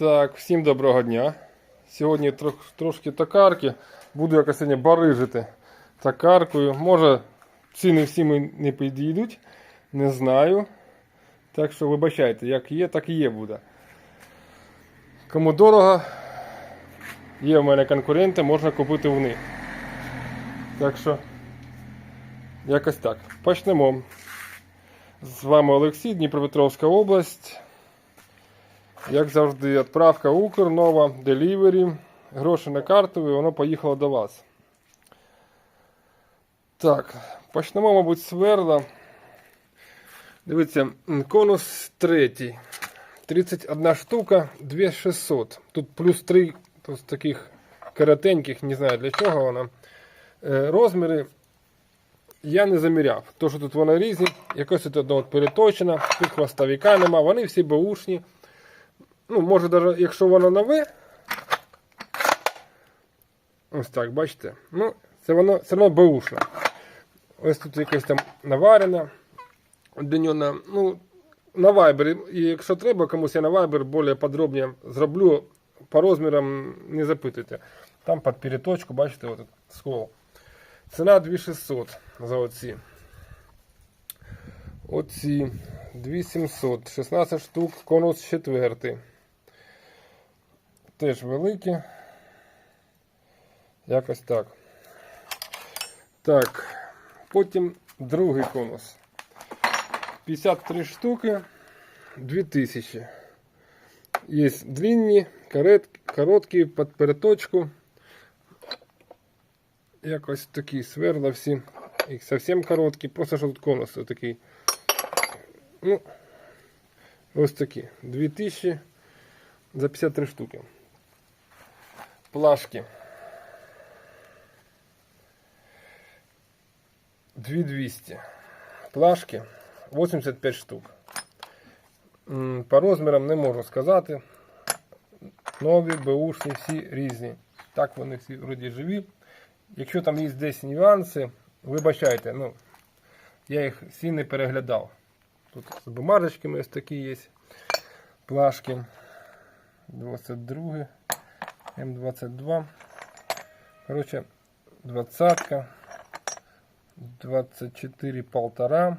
Так, всім доброго дня. Сьогодні трошки токарки. Буду якось сьогодні барижити токаркою. Може, ціни всі не підійдуть, не знаю. Так що вибачайте, як є, так і є буде. Кому дорого, є в мене конкуренти, можна купити в них. Так що, якось так. Почнемо. З вами Олексій, Дніпропетровська область. Як завжди, відправка Укр, нова, Delivery, гроші на карту, і воно поїхало до вас. Так, почнемо, мабуть, з сверла. Дивіться, конус третій. 31 штука, 2600. Тут плюс 3 тут таких коротеньких, не знаю для чого вона. Е, Розміри я не заміряв. То, що тут вони різні, якось тут одна от переточена, тут хвостовика нема, вони всі беушні. Ну, може, навіть якщо воно нове. Ось так, бачите? Ну, це воно все одно беушне. Ось тут якась там наварена. Деньона, ну, на Viber, і якщо треба, комусь я на Viber більш подробно зроблю. По розмірам не запитуйте. Там під переточку, бачите, от скол. Ціна 2600 за оці. Оці 2700, 16 штук, конус четвертий. Теж великі. Якось так. Так. Потім другий конус. 53 штуки, 2000. Є длинні, короткі, під переточку. Якось такі сверла всі. Їх зовсім короткі, просто що тут конус такий. Ну, ось такі. 2000 за 53 штуки. Плашки. 2200. Плашки 85 штук. По розмірам не можу сказати. Нові, беушні, всі різні. Так вони всі вроді живі. Якщо там є десь нюанси, вибачайте, ну, я їх всі не переглядав. Тут з бумажечками ось такі є плашки. 22, М22. Короче, двадцатка. 24 полтора.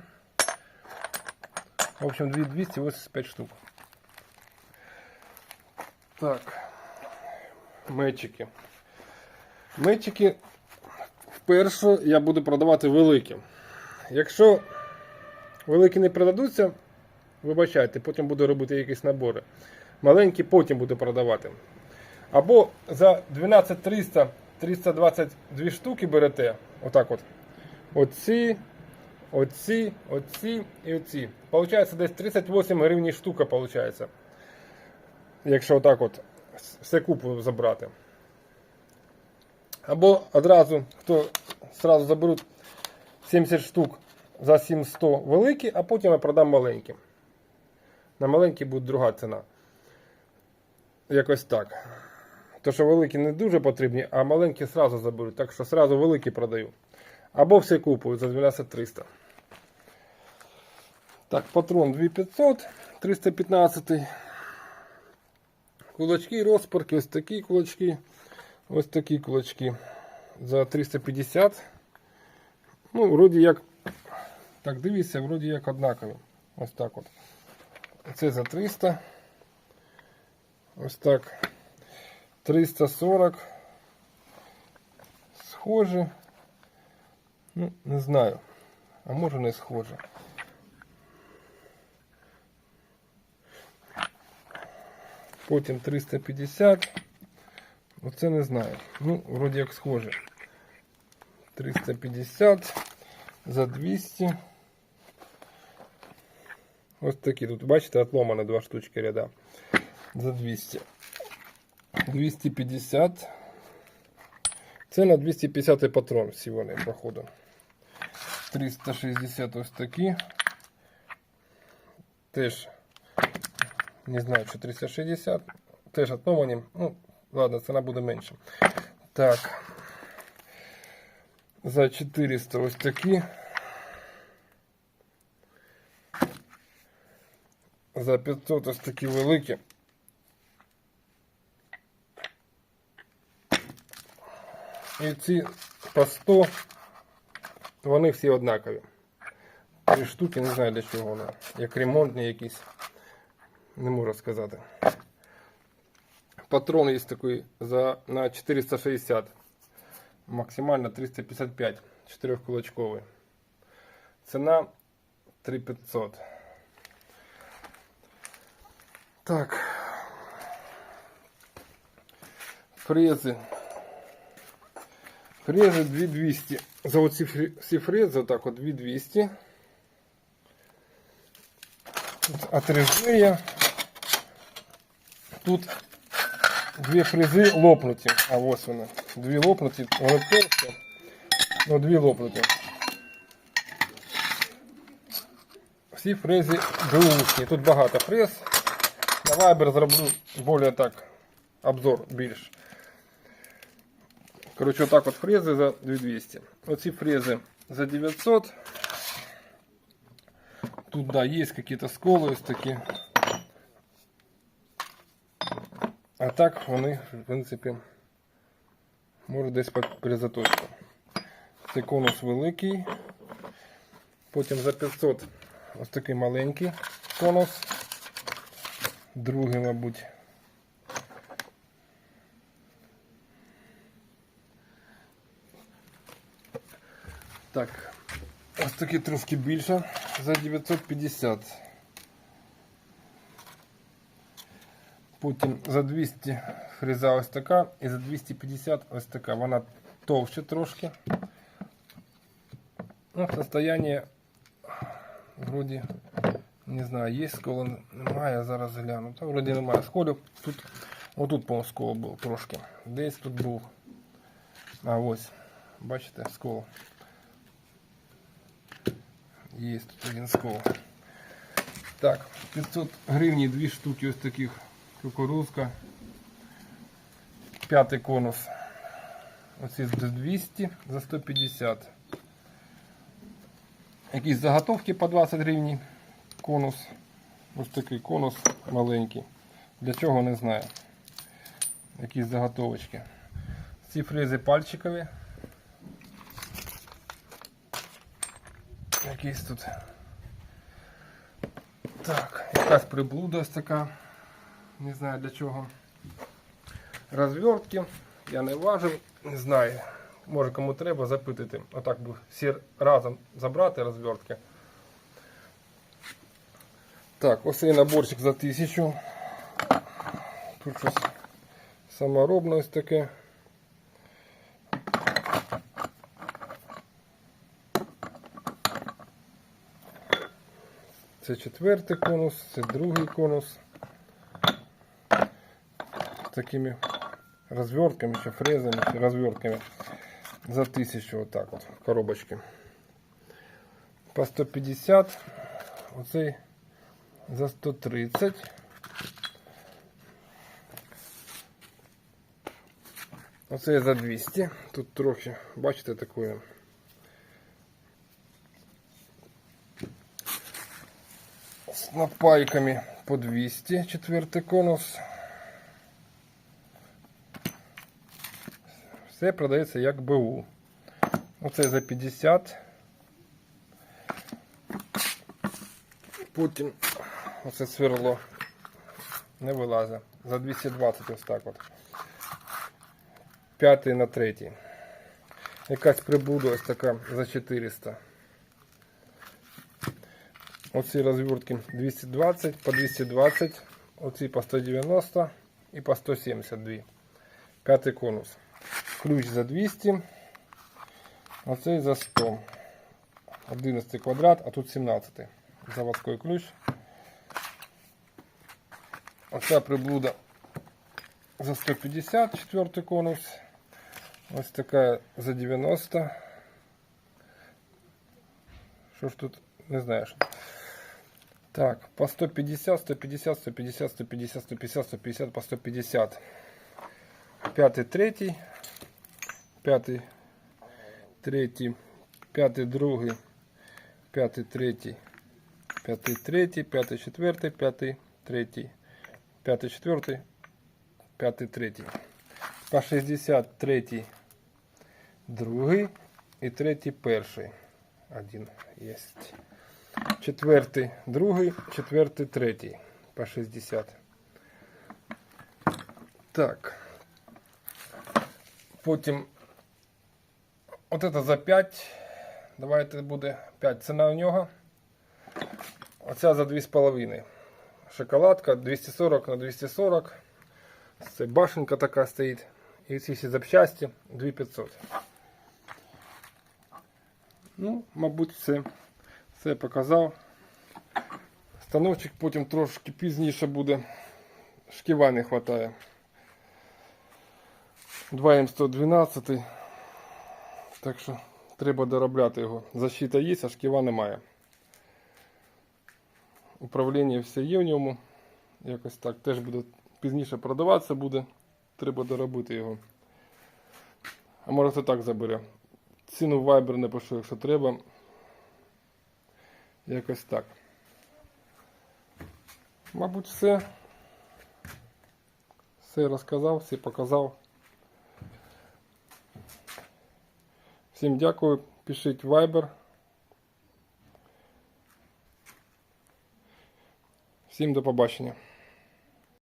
В общем, 285 штук. Так. Мечики. Мечики вперше я буду продавати великі. Якщо великі не продадуться, вибачайте, потім буду робити якісь набори. Маленькі потім буду продавати. Або за 12300 322 штуки берете. Отак от. Оці, оці, оці і оці. Получається десь 38 гривень штука. Получається. Якщо отак от все купу забрати. Або одразу, хто сразу заберуть 70 штук за 700 великі, а потім я продам маленькі. На маленькі буде друга ціна. Якось так. То, що великі не дуже потрібні, а маленькі сразу заберуть. Так що сразу великі продаю. Або все купую за 12300. Так, патрон 2500, 315. Кулачки, розпорки, ось такі кулачки. Ось такі кулачки за 350. Ну, вроді як. Так, дивіться, вроді як однакові. Ось так от. Це за 300. Ось так. 340. Схоже. Ну, не знаю. А може не схоже. Потім 350. Оце не знаю. Ну, вроді як схоже. 350 за 200. Ось такі тут, бачите, отломано два штучки ряда. За 200. 250. Це на 250 патрон всі вони, походу. 360 ось такі. Теж не знаю, що 360. Теж отломані. Ну, ладно, ціна буде менше. Так. За 400 ось такі. За 500 ось такі великі. І ці по 100, вони всі однакові. Три штуки, не знаю для чого вони. Як ремонтні якісь. Не можу сказати. Патрон є такий за, на 460. Максимально 355. 4 кулачковий. Ціна 3500. Так. Фрези. Фрези 2200. За оці всі фрези, отак от 2200. Тут отрежные. Тут дві фрези лопнуті. А ось вони. Дві лопнуті. Вони товсті, але дві лопнуті. Всі фрези беушні. Тут багато фрез. На Viber зроблю більш так обзор більш. Коротше, отак от фрези за 2200. Оці фрези за 900. Тут, да, есть какие-то сколы ось такі. А так вони, в принципі, може десь по- при заточку. Це конус великий. Потім за 500 ось такий маленький конус. Другий, мабуть. Так, ось такий трошки більше за 950. Потім за 200 фреза ось така і за 250 ось така. Вона товще трошки. Ну, состояние вроді не знаю, є скола, немає, зараз гляну. Та вроді немає сколів. Тут, отут, по-моєму, скол був трошки. Десь тут був. А ось, бачите, скол. Є тут скол. Так, 500 гривні, дві штуки ось таких кукурузка. П'ятий конус. Оці за 200, за 150. Якісь заготовки по 20 гривень. Конус. Ось такий конус маленький. Для чого не знаю. Якісь заготовочки. Ці фрези пальчикові. Якісь тут. Так, якась приблуда ось така. Не знаю для чого. Розвертки. Я не важив, не знаю. Може кому треба запитати. Отак би всі разом забрати розвертки. Так, ось цей наборчик за 1000. Тут щось саморобне ось таке. Це четвертий конус, це другий конус. Такими розвертками чи фрезами, чи розвертками за 1000 отак от в коробочці. По 150. Оцей за 130. Оце за 200. Тут трохи, бачите, таке. З напайками по 200, четвертий конус. Все продається як БУ. Оце за 50. Потім оце сверло не вилазить. За 220 ось так от. П'ятий на третій. Якась прибуда ось така за 400. Оці розвертки 220 по 220, оці по 190 і по 172. П'ятий конус. Ключ за 200, оцей за 100. 11 квадрат, а тут 17. Заводской ключ. Оця приблуда за 150, четвертий конус. Ось така за 90. Що ж тут, не знаю. Що. Так, по 150, 150, 150, 150, 150, 150, по 150. П'ятий, третій. П'ятий, третій. П'ятий, другий. П'ятий, третій. П'ятий, третій. П'ятий, четвертий. П'ятий, третій. П'ятий, четвертий. П'ятий, третій. По 63. другий і третій перший. Один є. Четвертий другий, четвертий третій. По 60. Так. Потім от це за 5. Давайте буде 5. Ціна у нього. Оця за 2,5. Шоколадка 240 на 240. Це башенка така стоїть. І ці всі запчасті 2500. Ну, мабуть, все. Все показав. Станочок потім трошки пізніше буде. Шківа не вистачає. 2М112. Так що треба доробляти його. Защита є, а шківа немає. Управління все є в ньому. Якось так. Теж буде пізніше продаватися буде. Треба доробити його. А може це так забере. Ціну в Viber напишу, якщо треба. Якось так. Мабуть, все. Все розказав, все показав. Всім дякую. Пишіть Viber. Всім до побачення.